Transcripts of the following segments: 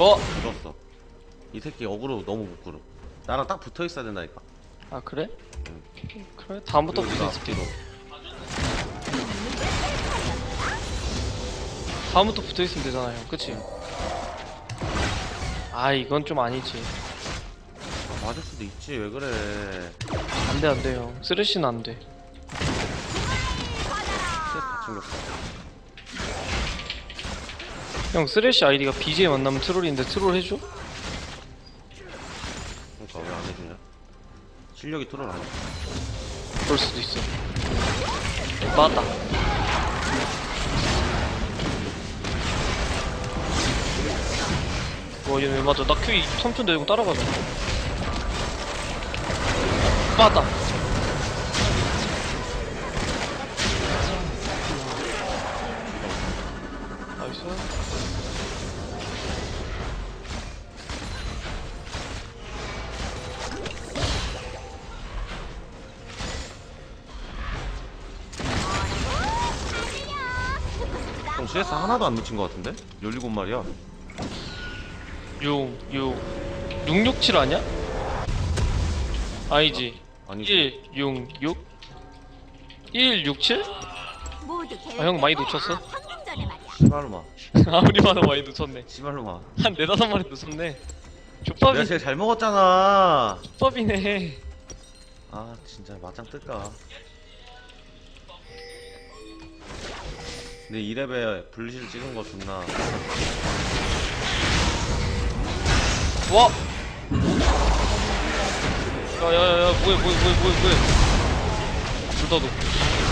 어? 죽었어. 이 새끼 어그로 너무 못 끌어. 나랑 딱 붙어 있어야 된다니까. 아 그래? 그래 다음부터 붙어 나 있을게. 다음부터 붙어 있으면 되잖아 형 그치? 아 이건 좀 아니지 맞을 수도 있지 왜 그래. 안돼 안돼 형 쓰레쉬는 안돼 다 챙겼어. 형 쓰레쉬 아이디가 BJ 만나면 트롤인데 트롤 해줘? 그러니까 왜안 해주냐? 실력이 트롤 아니야. 그럴 수도 있어 맞다 와 얘네 왜 맞아 나 Q 3초 내고 따라가자 맞다 CS 하나도 안 놓친 것 같은데? 17마리야. 6 6 667 아니야? 아니지 아니 1 6 6 1 6 7? 아, 형 많이 놓쳤어? 시발로마. 아무리 봐도 많이 놓쳤네 시발로마. 한 네다섯 마리 놓쳤네 내가 족밥이 제일 잘 먹었잖아. 족밥이네 아 진짜 맞짱 뜰까? 근데 2렙에 분리실 찍은 거 존나. 와! 야야야야 뭐해 뭐해 뭐해 뭐해 뭐해. 놓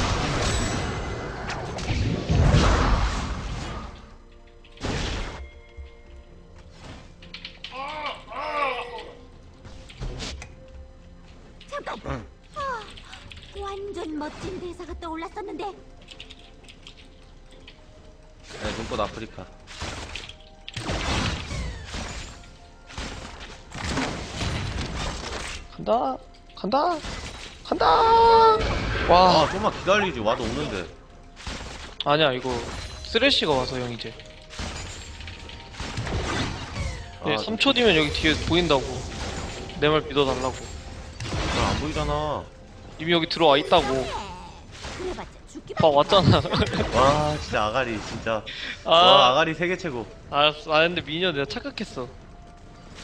간다. 간다. 간다. 와. 아 좀만 기다리지. 와도 오는데. 아니야 이거 쓰레쉬가 와서 형 이제. 아, 예, 3초 뒤면 여기 뒤에 보인다고. 내 말 믿어달라고. 잘안 보이잖아. 이미 여기 들어와 있다고. 봐 왔잖아. 와 진짜 아가리 진짜. 아. 와 아가리 세계 최고. 알았어. 아 근데 미녀 내가 착각했어.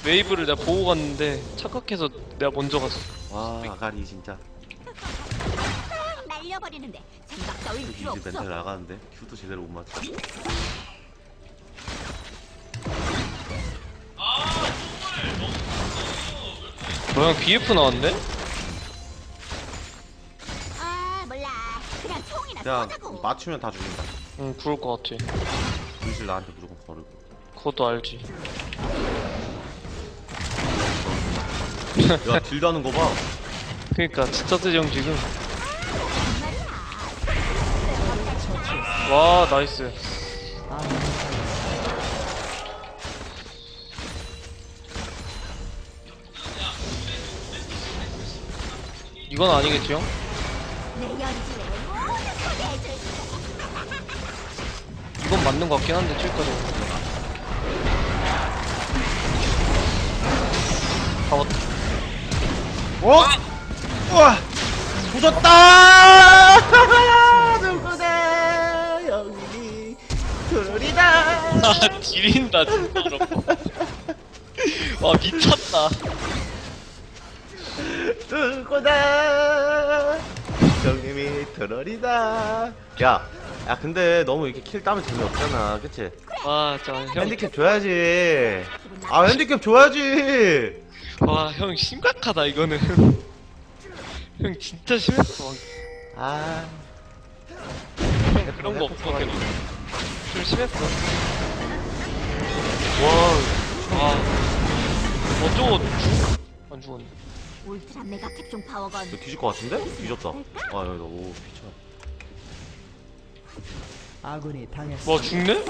웨이브를 내가 보고 갔는데 착각해서 내가 먼저 갔어. 와 아가리 진짜 날려버리는데 생각 따윈 이제 필요 없어. 멘탈 나가는데 큐도 제대로 못 맞춰 너형 BF 나왔네? 아 몰라. 그냥 총이나 그냥 쏘자고. 맞추면 다 죽인다 응 그럴 것 같아. 분리실 나한테 무조건 거르고 그것도 알지. 야 딜도 하는 거봐 그니까 진짜 형 지금. 와 나이스. 이건 소개해줄 이건 맞는 것 같긴 한데 칠까지. 어? 우와. 부졌다. 누구다 여기 둘이다. 아 지린다 진짜로 와 미쳤다. 누구다 형님이 트롤이다. 야, 야 근데 너무 이렇게 킬 따면 재미없잖아. 그치? 와자형. 핸디캡 줘야지. 아 핸디캡 줘야지. 와 형 심각하다 이거는. 형 진짜 심했어 아. 그런 거 없어 걔는. 좀 심했어. 와, 와 어쩌고 죽... 안 죽었네. 울트라 메가 캡종 파워건. 너 뒤질 것 같은데? 뒤졌다. 아, 야, 너, 오, 피쳐 아군이 당했습니다. 와 죽네?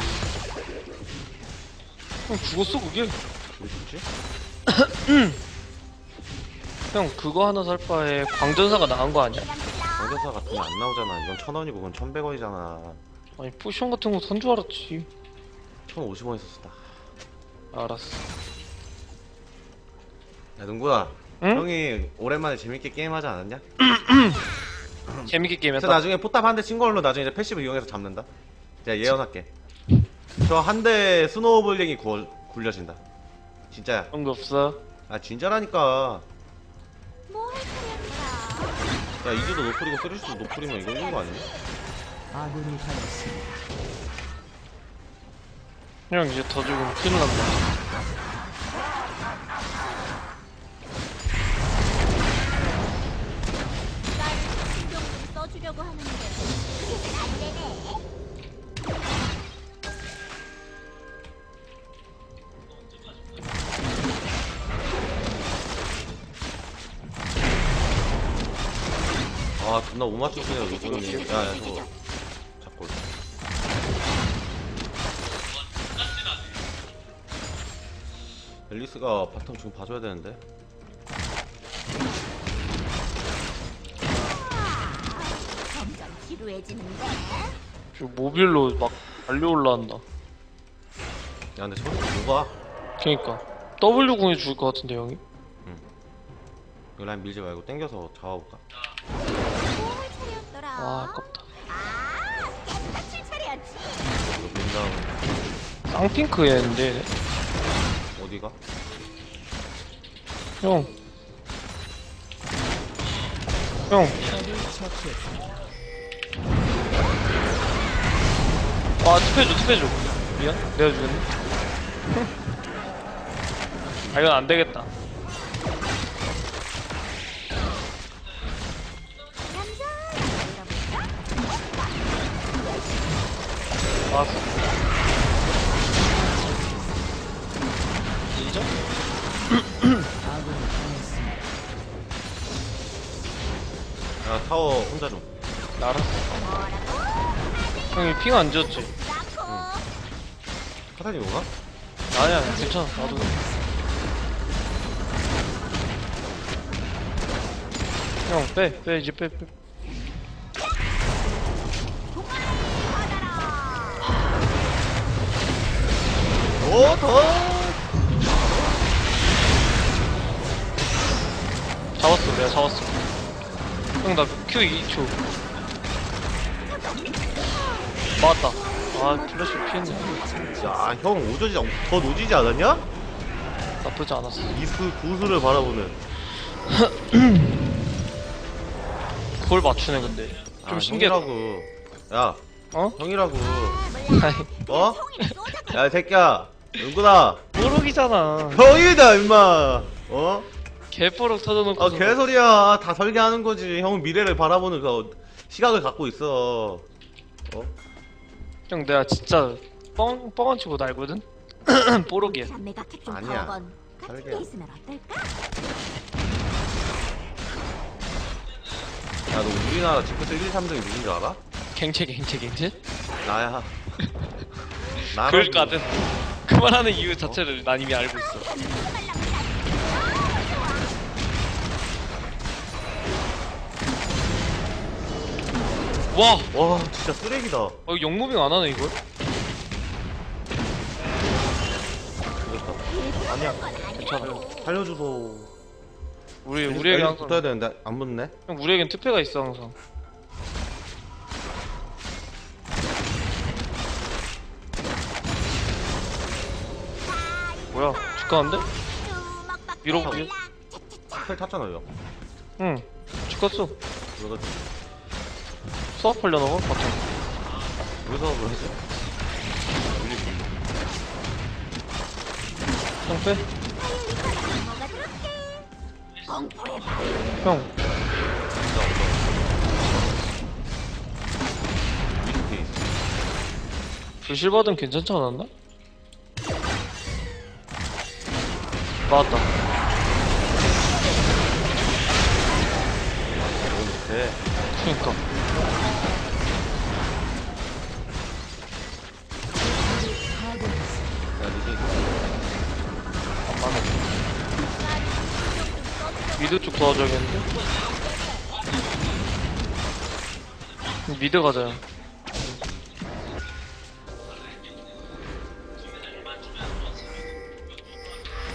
형 죽었어 그게? 왜 죽지? 형 그거 하나 살 바에 광전사가 나은 거 아니야? 강전사 같은 거 안 나오잖아 이건 천 원이고 그건 천백 원이잖아 아니 포션 같은 거 산 줄 알았지 1,050원 있었어 딱 알았어 야 능구야 응? 형이 오랜만에 재밌게 게임하지 않았냐? 재밌게 저 게임했다. 나중에 포탑 한 대 친 걸로 나중에 이제 패시브 이용해서 잡는다. 제가 예언할게. 저 한 대 스노우볼링이 구, 굴려진다. 진짜야. 그런 거 없어? 아 진짜라니까? 야 이즈도 노플이고 쓰리스도 노플이면 이거 이긴 거 아니야? 아군이 당했습니다. 형 이제 더 죽으면 큰일 난다 좀 써주려고 하는데. 안 되네. 아 존나 못 맞추시네요 노플이. 야야 저거. 잡고 앨리스가 바텀 지금 봐줘야 되는데 지루해지는데. 지금 모빌로 막 달려 올라간다. 야 근데 저거 뭐가? 그니까. W 궁이 죽을 것 같은데 형이? 이거 라인 밀지 말고 땡겨서 잡아볼까? 뭘 차렸더라? 아 아깝다. 아, 깨끗이 차렸지. 이거 민 다음 쌍핑크 얘인데 어디가? 형. 형, 적을 처치했습니다. 아 투표줘 투표줘. 미안. 내가 죽였네. 아 이건 안 되겠다. 남자 이러면서 알았어. 이죠? 야 타워 혼자 좀 알았어? 형이 핑 안 지었지? 카타니 오가? 아니야 괜찮아 나도 형빼빼 이제 빼빼 오 더! 잡았어 내가 잡았어 형 나 Q 2초 맞았다. 아 플래시 피했네. 야 형 오저지 더 노지지 않았냐? 나쁘지 않았어. 이수 구수를 바라보는. 그걸 맞추네 근데. 좀 아, 신기하다. 형이라고. 야 어? 형이라고. 아이 어? 야 이 새끼야. 은구나 뽀록이잖아. 형이다 임마. 어? 개뽀록 터져놓고 아 개소리야. 다 설계하는 거지. 형은 미래를 바라보는 그 시각을 갖고 있어. 어? 형 내가 진짜 뻥 뻥한 치고 날거든 뽀록이야 남매가 캡종 아니야. 파워건 같은 설계야. 게 있으면 어떨까? 야 너 우리나라 징크스 1, 2, 3등이 누군지 알아? 갱체 갱체 갱체 나야 나라고. 그럴 것 같아 그만하는 이유 자체를 난 이미 알고 있어 와. 와 진짜 쓰레기다. 어, 영무빙 안 하네 이걸? 그랬다. 아니야. 괜찮아 살려주소 우리 우리에게 빨리 붙어야 항상 되는데 안 붙네? 형 우리에겐 특패가 있어 항상. 뭐야? 축하한데? 밀어보지. 텔 탔잖아요 응. 축하했어 그러다 수업 하려나 봐 맞죠? 여기서 그러지 밀리 밀리 형 빼? 형 밀리 있어 불실받으면 괜찮지 않았나? 맞다 너무 못해 그니까 미드 쪽 도와줘야겠는데? 미드 가자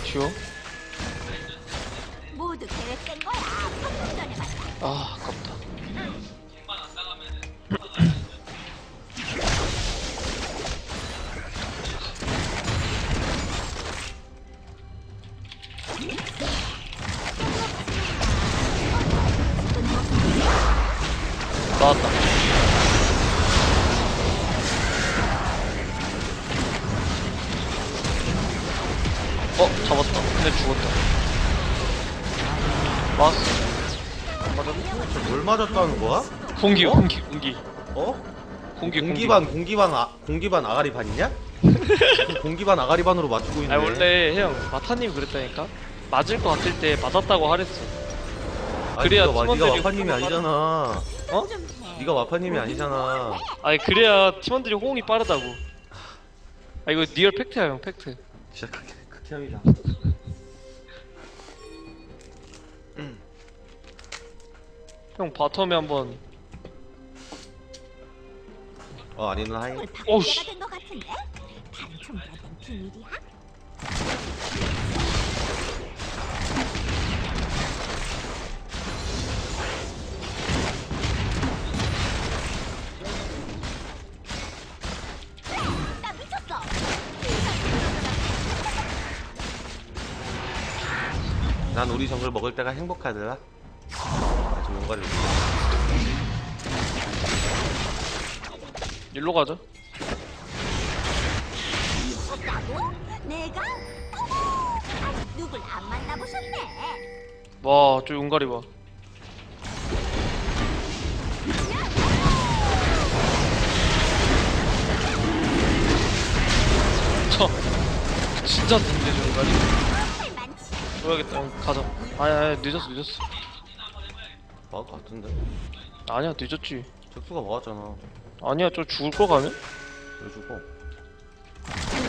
좋아? 모 공기 어? 공기 공기 어? 공기 공기반 공기반 아, 공기반 아가리 반이냐? 공기반 아가리 반으로 맞추고 있네. 아니 원래 형 마타님 그랬다니까 맞을 것 같을 때 맞았다고 하랬어 아니, 그래야 네가, 마- 네가 팀원들이 마파님이 아니잖아. 어? 네가 마파님이 아니잖아. 아니 그래야 팀원들이 호응이 빠르다고 아 이거 리얼 팩트야 형 팩트 진짜 극, 극혐이다. 형 바텀에 한번 어 아니는 하이. 오늘 오우, 바꿀 씨. 때가 된거 같은데? 단총가된 비밀이야? 나 미쳤어. 난 우리 정글 먹을 때가 행복하더라. 아, 좀 용가를 일로 가자? 내가? 어머, 아직 누굴 안 만나보셨네. 와 저 용가리 봐 저 진짜 든데 저 용가리 할. 줘야겠다 형 가자 아니 아니 늦었어 늦었어 것 같은데. 아니야 늦었지 적수가 막았잖아. 아니야 저 죽을 거 가면? 왜 죽어?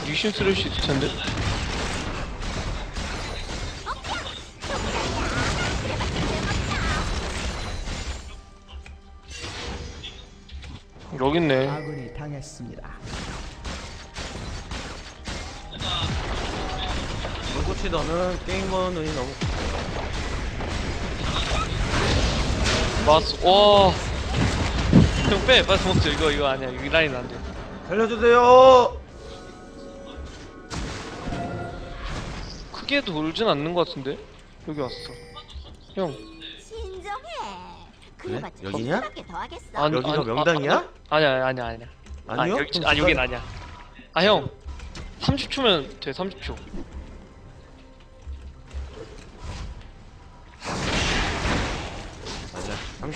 리신 쓰레쉬 있을 텐데 여기 있네 아군이 당했습니다. 물고치 너는 게임건 눈이 너무. 맞았어 와 형 빼, 빨리 먹자 이거 이거 아니야 이 라인 안 돼 살려주세요. 크게 돌진 않는 것 같은데 여기 왔어 형 진정해. 그래? 그래봤자 여기냐? 밖에 더 하겠어. 아니, 여기가 아니, 명당이야? 아, 아니야 아니야 아니야 아니요? 아, 여기, 그럼 아 여긴 기다려. 아니야 아 형 30초면 돼 30초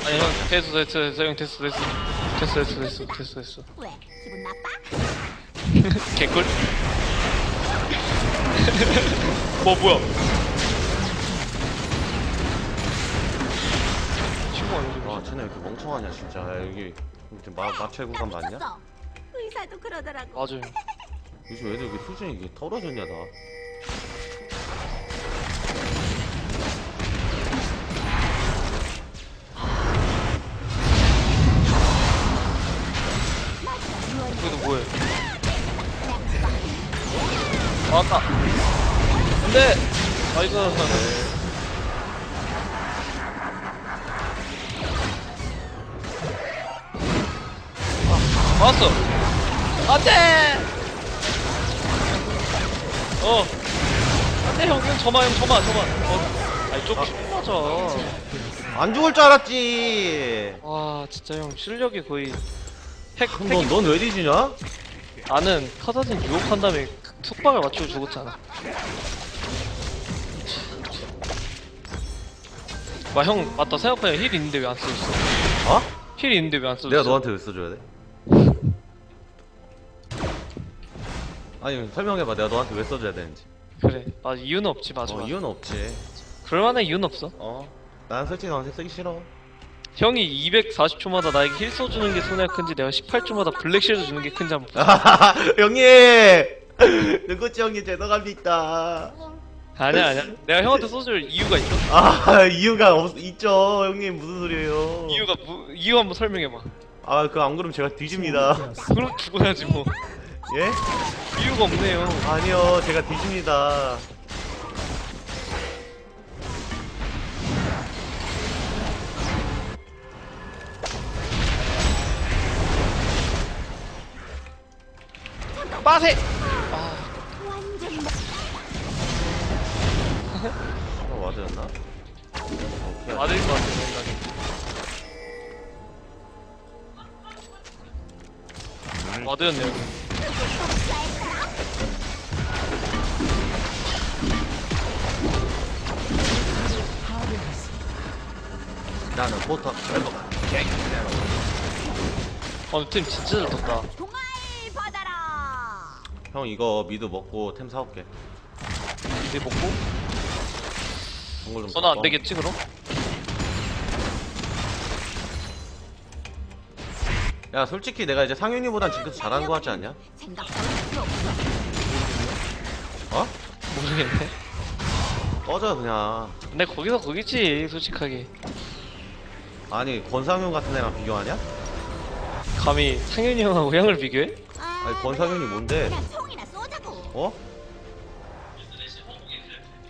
아니 형 됐어 됐어 됐어 형 됐어 됐어 됐어 됐어 됐어 됐어 됐어 왜? 기분 나빠? 개꿀 뭐 뭐야 친구 아니지 아, 쟤네 왜 이렇게 멍청하냐 진짜. 야, 여기 마 마찰 구간 나 맞냐? 미쳤어. 의사도 그러더라고. 맞아요 요즘 애들 왜 수준이 이게 떨어졌냐 나. 뭐해? 나왔다. 안돼 나이스 아, 왔어. 안돼! 어. 안돼 형형 저마 형 저마 저마. 어 아니 좀 맞아 안 죽을 줄 알았지. 와 진짜 형. 실력이 거의 핵 핵이 넌왜 뒤지냐? 나는 카사딘 유혹한 다음에 속박을 맞추고 죽었잖아. 와 형 맞다 생각보다 힐 있는데 왜안 써줬어? 어? 힐 있는데 왜안 써줬어? 내가 너한테 왜 써줘야 돼? 아니 설명해봐 내가 너한테 왜 써줘야 되는지 그래 맞아 이유는 없지 맞아 어 맞아. 이유는 없지 그럴 만한 이유는 없어 어 나는 솔직히 너한테 쓰기 싫어 형이 240초마다 나에게 힐 써주는 게 손해가 큰지 내가 18초마다 블랙실드 주는 게 큰지 한번 보자 아하하 형님! 누구지 형님 죄송합니다. 아니야 아니야. 내가 형한테 써줄 이유가 있어. 아 이유가 없 있죠. 형님 무슨 소리예요? 이유가 무, 이유 한번 설명해봐. 아 그 안 그러면 제가 뒤집니다. 그럼 죽어야지 뭐. 예? 이유가 없네요. 아니요 제가 뒤집니다 빠세! 아, 어, 와드였나? 맞을 것 같아, 생각에. 와드였네, 여기. 나는 포터 멤버가 어, 팀 진짜 잘 떴다. 형 이거 미드 먹고 템 사올게 이제 먹고? 정글 좀 전화 안 바꿔. 되겠지, 그럼? 야 솔직히 내가 이제 상윤이보단 징크스 잘하는 거 같지 않냐? 생각 따위 필요 없어. 어? 모르겠네. 꺼져 그냥 근데 거기서 거기지, 솔직하게. 아니 권상윤 같은 애랑 비교하냐? 감히 상윤이 형하고 형을 비교해? 아, 아니 권상윤이 뭔데? 그냥. 어?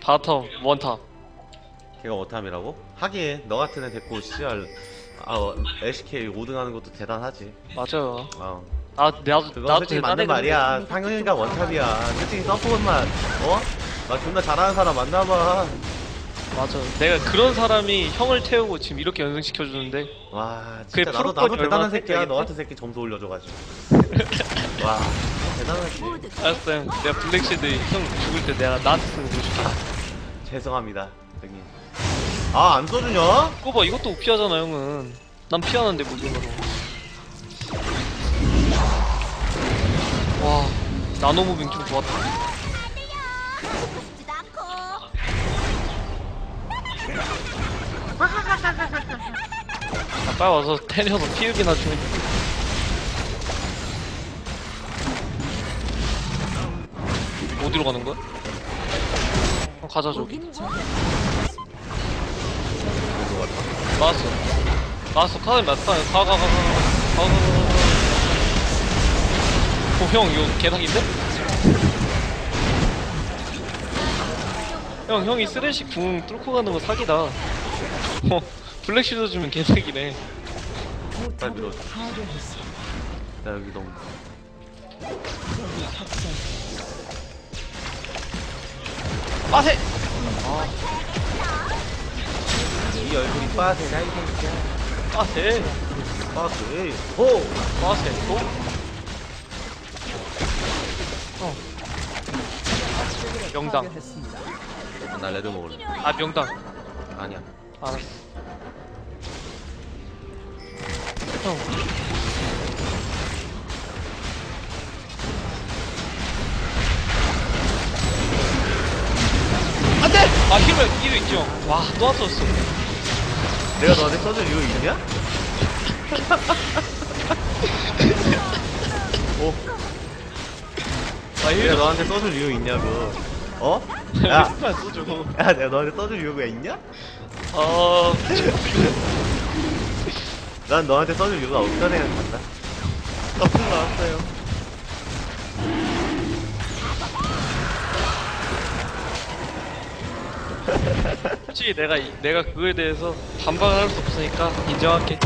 바텀, 원탑. 걔가 어탐이라고? 하긴 너 같은 애 데리고 씨알 아 어, LCK 5등 하는 것도 대단하지 맞아요. 어. 아, 나도, 그건 나도 솔직히 맞는 말이야 상윤이가 원탑이야 솔직히 서포트만 어? 나 존나 잘하는 사람 만나봐. 맞아. 내가 그런 사람이 형을 태우고 지금 이렇게 연승시켜주는데. 와 그게 진짜 나도 프로포즈 나도 대단한 새끼야 너? 같은 새끼 점수 올려줘가지고 와 대단하지 모두 알았어, 형. 내가 블랙시드 형 죽을 때 내가 나한테 쓰는 거 줄게. 죄송합니다 형님 아안 써주냐? 그거 봐, 이것도 피하잖아, 형은. 난 피하는데, 무빙으로. 와, 나노 무빙 좀 좋았다. 아, 빨리 와서 때려서 피흡이나 주면 어디로 가는 거야? 그럼 가자 저기. 맞았어. 맞았어. 카드 맞다 가가가가 가가가가. 어형 이거 개사기인데? 형 형이 쓰레쉬 궁 뚫고 가는 거 사기다. 어 블랙 슈드 주면 개사기네. 빨리 밀어줘 나 여기 너무 빠세! 이 얼굴이 빠세나 이 새끼야 빠세! 빠세. 호! 빠세 또? 어. 명당. 파괴했습니다. 나 레드 먹을래. 아 명당. 아니야. 알았어. 형 안돼! 아 힐을 힐을 있죠 와또 왔었어 내가 너한테 써줄 이유 있냐? 오 아 내가 힐을 너한테 써줄 이유 있냐고 어? 야! 야 써줘 야 내가 너한테 써줄 이유가 있냐? 아난 너한테 써줄 이유가 없다 생각한다 나쁜 나왔어요 솔직히 내가 이- 내가 그거에 대해서 반박을 할 수 없으니까 인정할게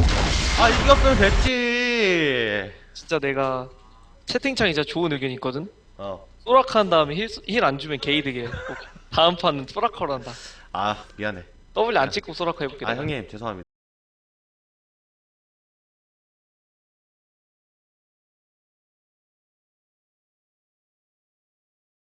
아 이겼으면 됐지 진짜 내가 채팅창에 진짜 좋은 의견 이 있거든 어. 소라카 한 다음에 힐 안 주면 오케이. 다음 판은 소라카로 한다 아 미안해 W 안 찍고 소라카 해볼게 아 내가. 형님 죄송합니다